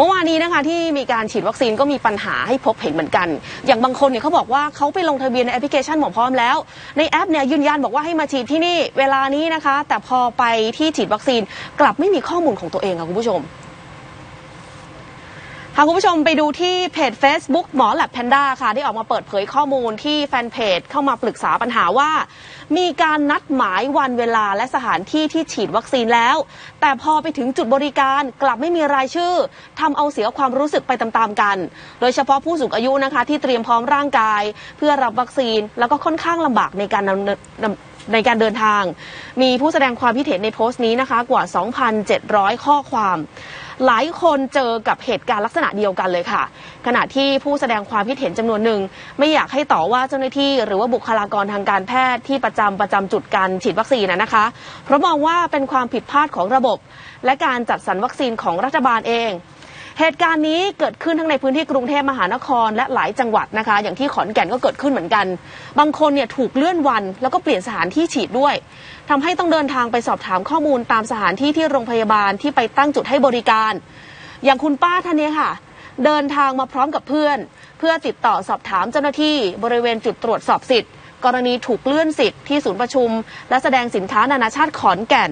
เมื่อวานนี้นะคะที่มีการฉีดวัคซีนก็มีปัญหาให้พบเห็นเหมือนกัน อย่างบางคนเนี่ยเขาบอกว่าเขาไปลงทะเบียนในแอปพลิเคชันหมอพร้อมแล้ว ในแอปเนี่ยยืนยันบอกว่าให้มาฉีดที่นี่เวลานี้นะคะ แต่พอไปที่ฉีดวัคซีนกลับไม่มีข้อมูลของตัวเองค่ะคุณผู้ชมาคุณผู้ชมไปดูที่เพจ Facebook หมอแลบแพนด้าค่ะได้ออกมาเปิดเผยข้อมูลที่แฟนเพจเข้ามาปรึกษาปัญหาว่า มีการนัดหมายวันเวลาและสถานที่ที่ฉีดวัคซีนแล้ว แต่พอไปถึงจุดบริการกลับไม่มีรายชื่อทำเอาเสียความรู้สึกไปตามๆกัน โดยเฉพาะผู้สูงอายุนะคะ ที่เตรียมพร้อมร่างกาย เพื่อรับวัคซีนแล้วก็ค่อนข้างลำบากในการเนินดำในการเดินทาง มีผู้แสดงความคิดเห็นในโพสต์นี้นะคะกว่า 2,700 ข้อความ หลายคนเจอกับเหตุการณ์ลักษณะเดียวกันเลยค่ะ ขณะที่ผู้แสดงความคิดเห็นจำนวนหนึ่ง ไม่อยากให้ต่อว่าเจ้าหน้าที่ หรือว่าบุคลากรทางการแพทย์ที่ประจำประจำจุดการฉีดวัคซีนนะคะ เพราะมองว่าเป็นความผิดพลาดของระบบ และการจัดสรรวัคซีนของรัฐบาลเอง เหตุการณ์นี้เกิดขึ้นทั้งในพื้นที่กรุงเทพมหานครและหลายจังหวัดนะคะ อย่างที่ขอนแก่นก็เกิดขึ้นเหมือนกัน บางคนเนี่ยถูกเลื่อนวัน แล้วก็เปลี่ยนสถานที่ฉีดด้วยทำให้ต้องเดินทางไปสอบถามข้อมูลตามสถานที่ที่โรงพยาบาลที่ไปตั้งจุดให้บริการ อย่างคุณป้าท่านนี้ค่ะ เดินทางมาพร้อมกับเพื่อน เพื่อติดต่อสอบถามเจ้าหน้าที่บริเวณจุดตรวจสอบสิทธิ์ กรณีถูกเลื่อนสิทธิ์ที่ศูนย์ประชุม และแสดงสินค้านานาชาติขอนแก่น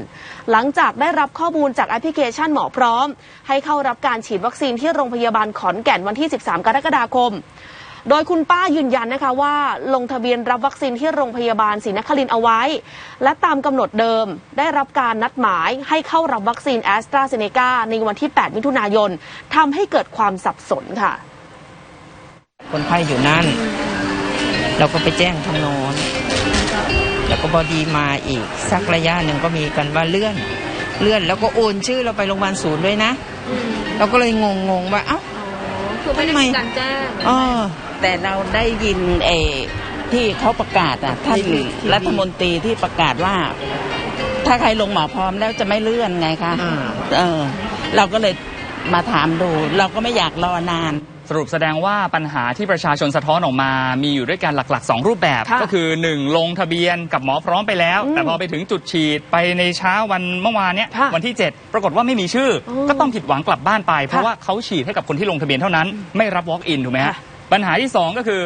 หลังจากได้รับข้อมูลจากแอปพลิเคชันหมอพร้อม ให้เข้ารับการฉีดวัคซีนที่โรงพยาบาลขอนแก่นวันที่ 13 กรกฎาคม โดยคุณป้ายืนยันนะคะว่า ลงทะเบียนรับวัคซีนที่โรงพยาบาลศรีนครินเอาไว้ และตามกำหนดเดิมได้รับการนัดหมายให้เข้ารับวัคซีนแอสตราเซเนกาในวันที่ 8 มิถุนายนทำให้เกิดความสับสนค่ะ คนไข้อยู่นั่น เราก็ไปแจ้งทางโน้นแล้วก็พอดีมาอีกสักระยะหนึ่งก็มีกันว่าเลื่อน เลื่อนแล้วก็โอนชื่อเราไปโรงพยาบาลศูนย์ด้วยนะ เราก็เลยงงงๆว่าเอ้าคือไม่ได้ทำไมมีการแจ้งเออแต่เราได้ยินเออที่เขาประกาศอะท่านรัฐมนตรีที่ประกาศว่า ถ้าใครลงหมอพร้อมแล้วจะไม่เลื่อนไงคะเออ เราก็เลยมาถามดู เราก็ไม่อยากรอนาน สรุปแสดงว่าปัญหาที่ประชาชนสะท้อนออกมามีอยู่ด้วยกันหลัก ๆ 2 รูปแบบค่ะก็คือ 1 ลงทะเบียนกับหมอพร้อมไปแล้วอืมแต่พอไปถึงจุดฉีดไปในเช้าวันเมื่อวานเนี้ยค่ะวันที่ 7 ปรากฏว่าไม่มีชื่ออมก็ต้องผิดหวังกลับบ้านไป เพราะค่ะว่าเขาฉีดให้กับคนที่ลงทะเบียนเท่านั้นไม่รับ walk in ถูกไหมฮะค่ะปัญหาที่ 2 ก็คือ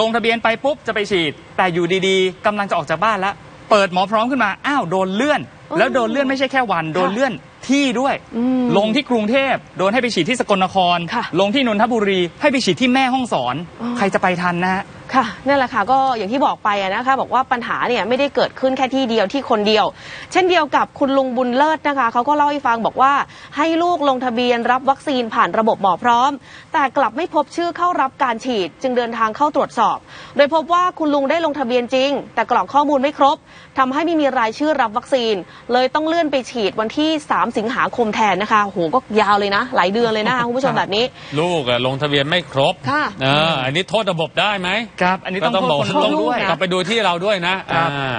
ลงทะเบียนไปปุ๊บจะไปฉีด แต่อยู่ดีๆกำลังจะออกจากบ้านแล้วเปิดหมอพร้อมขึ้นมาอ้าวโดนเลื่อน แล้วโดนเลื่อนไม่ใช่แค่วันโดนเลื่อน ที่ด้วยอืมลงที่กรุงเทพโดนให้ไปฉีดที่สกลนครค่ะลงที่นนทบุรี ให้ไปฉีดที่แม่ห้องสอนอ๋อใครจะไปทันนะฮะค่ะนั่นแหละค่ะก็อย่างที่บอกไปอะนะคะบอกว่าปัญหาเนี่ยไม่ได้เกิดขึ้นแค่ที่เดียวที่คนเดียว เช่นเดียวกับคุณลุงบุญเลิศนะคะเขาก็เล่าให้ฟังบอกว่าให้ลูกลงทะเบียนรับวัคซีนผ่านระบบหมอพร้อม แต่กลับไม่พบชื่อเข้ารับการฉีด จึงเดินทางเข้าตรวจสอบ โดยพบว่าคุณลุงได้ลงทะเบียนจริง แต่กรอกข้อมูลไม่ครบทำให้ไม่มีรายชื่อรับวัคซีน เลยต้องเลื่อนไปฉีดวันที่ 3สิงหาคมแทนนะคะโหก็ยาวเลยนะ หลายเดือนเลยนะคะคุณผู้ชมแบบนี้ ลูกอะลงทะเบียนไม่ครบค่ะเอออันนี้โทษระบบได้ไหมครับ อันนี้ต้องก็โทษคนลงด้วย กลับไปดูที่เราด้วยนะครับ อ่า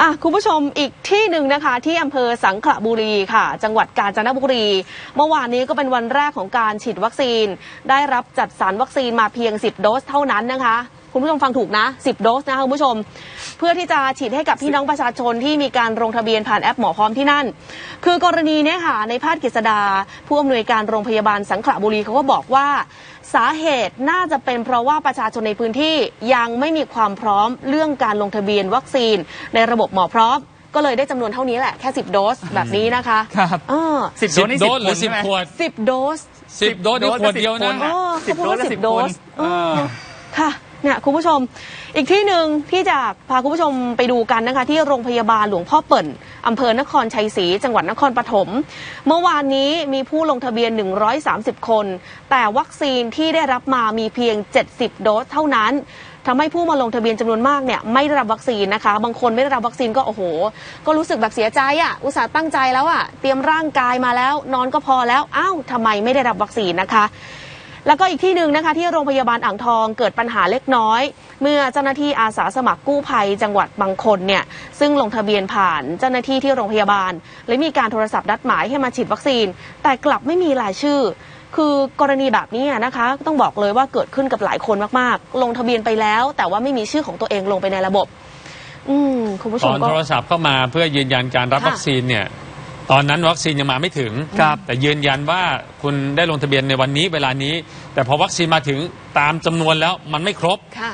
อะคุณผู้ชมอีกที่หนึ่งนะคะ ที่อำเภอสังขละบุรีค่ะ จังหวัดกาญจนบุรี เมื่อวานนี้ก็เป็นวันแรกของการฉีดวัคซีน ได้รับจัดสรรวัคซีนมาเพียง 10 โดสเท่านั้นนะคะ คุณผู้ชมฟังถูกนะ 10 โดสนะคะคุณผู้ชม เพื่อที่จะฉีดให้กับพี่น้องประชาชนที่มีการลงทะเบียนผ่านแอปหมอพร้อมที่นั่น คือกรณีเนี้ยค่ะในแพทย์กฤษดา ผู้อำนวยการโรงพยาบาลสังขละบุรีเขาก็บอกว่า สาเหตุน่าจะเป็นเพราะว่าประชาชนในพื้นที่ยังไม่มีความพร้อมเรื่องการลงทะเบียนวัคซีน ในระบบหมอพร้อมก็เลยได้จำนวนเท่านี้แหละแค่ 10 โดสแบบนี้นะคะครับเออสิบโดสิสบนี่โดสิบสหรือคนสิใช่บไหมขวด10โดสสิบโดสนี่ขวดเดียวนะ เออสิบเขาพูดว่าโดสและสิสิบบโดคนสเออค่ะ เนี่ยคุณผู้ชม อีกที่หนึ่งที่จะพาคุณผู้ชมไปดูกันนะคะ ที่โรงพยาบาลหลวงพ่อเปิ่นอำเภอนครชัยศรีจังหวัดนครปฐมเมื่อวานนี้มีผู้ลงทะเบียน 130 คน แต่วัคซีนที่ได้รับมามีเพียง 70 โดสเท่านั้นทำให้ผู้มาลงทะเบียนจำนวนมากเนี่ยไม่ได้รับวัคซีนนะคะ บางคนไม่ได้รับวัคซีนก็โอ้โห ก็รู้สึกแบบเสียใจอะ่ะอุตส่าห์ตั้งใจแล้วอะ่ะเตรียมร่างกายมาแล้ว นอนก็พอแล้วอ้าวทำไมไม่ได้รับวัคซีนนะคะ แล้วก็อีกที่หนึ่งนะคะที่โรงพยาบาลอ่างทองเกิดปัญหาเล็กน้อย เมื่อเจ้าหน้าที่อาสาสมัครกู้ภัย จังหวัดบางคนเนี่ยซึ่งลงทะเบียนผ่านเจ้าหน้าที่ที่โรงพยาบาล และมีการโทรศัพท์นัดหมายให้มาฉีดวัคซีน แต่กลับไม่มีรายชื่อ คือกรณีแบบนี้นะคะ ต้องบอกเลยว่าเกิดขึ้นกับหลายคนมากๆ ลงทะเบียนไปแล้ว แต่ว่าไม่มีชื่อของตัวเองลงไปในระบบ อืมคุณผู้ชตมอนก็ โทรศัพท์เข้ามาเพื่อยืนยันการรับค่ะ วัคซีนเนี่ย ตอนนั้นวัคซีนยังมาไม่ถึง ครับแต่ยืนยันว่าคุณได้ลงทะเบียนในวันนี้เวลานี้ แต่พอวัคซีนมาถึงตามจำนวนแล้วมันไม่ครบ ค่ะ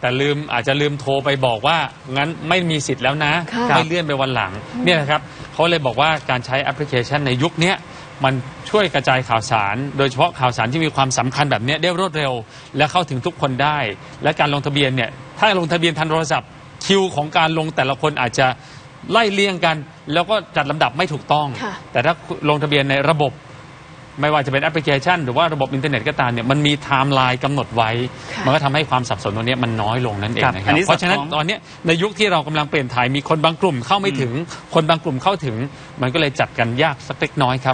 แต่ลืมอาจจะลืมโทรไปบอกว่างั้นไม่มีสิทธิ์แล้วนะ ค่ะให้เลื่อนไปวันหลังเนี่ยนะครับเขาเลยบอกว่าการใช้แอปพลิเคชันในยุคเนี้ยมันช่วยกระจายข่าวสาร โดยเฉพาะข่าวสารที่มีความสำคัญแบบเนี้ยได้รวดเร็ว และเข้าถึงทุกคนได้ และการลงทะเบียนเนี่ยถ้าลงทะเบียนทางโทรศัพท์คิวของการลงแต่ละคนอาจจะ ไล่เลี่ยงกัน แล้วก็จัดลำดับไม่ถูกต้อง ค่ะ แต่ถ้าลงทะเบียนในระบบ ไม่ว่าจะเป็นแอปพลิเคชัน หรือว่าระบบอินเทอร์เน็ตก็ตามเนี่ยมันมีไทม์ไลน์กำหนดไว้ค่ะมันก็ทำให้ความสับสนตรงเนี้ยมันน้อยลงนั่นเองครับนะคอัรันบนี้เพราะฉะนั้นสอดคล้อง ตอนเนี้ยในยุคที่เรากำลังเปลี่ยนถ่ายมีคนบางกลุ่มเข้าไม่ถึง คนบางกลุ่มเข้าถึง มันก็เลยจัดกันยากสักเล็กน้อยครับ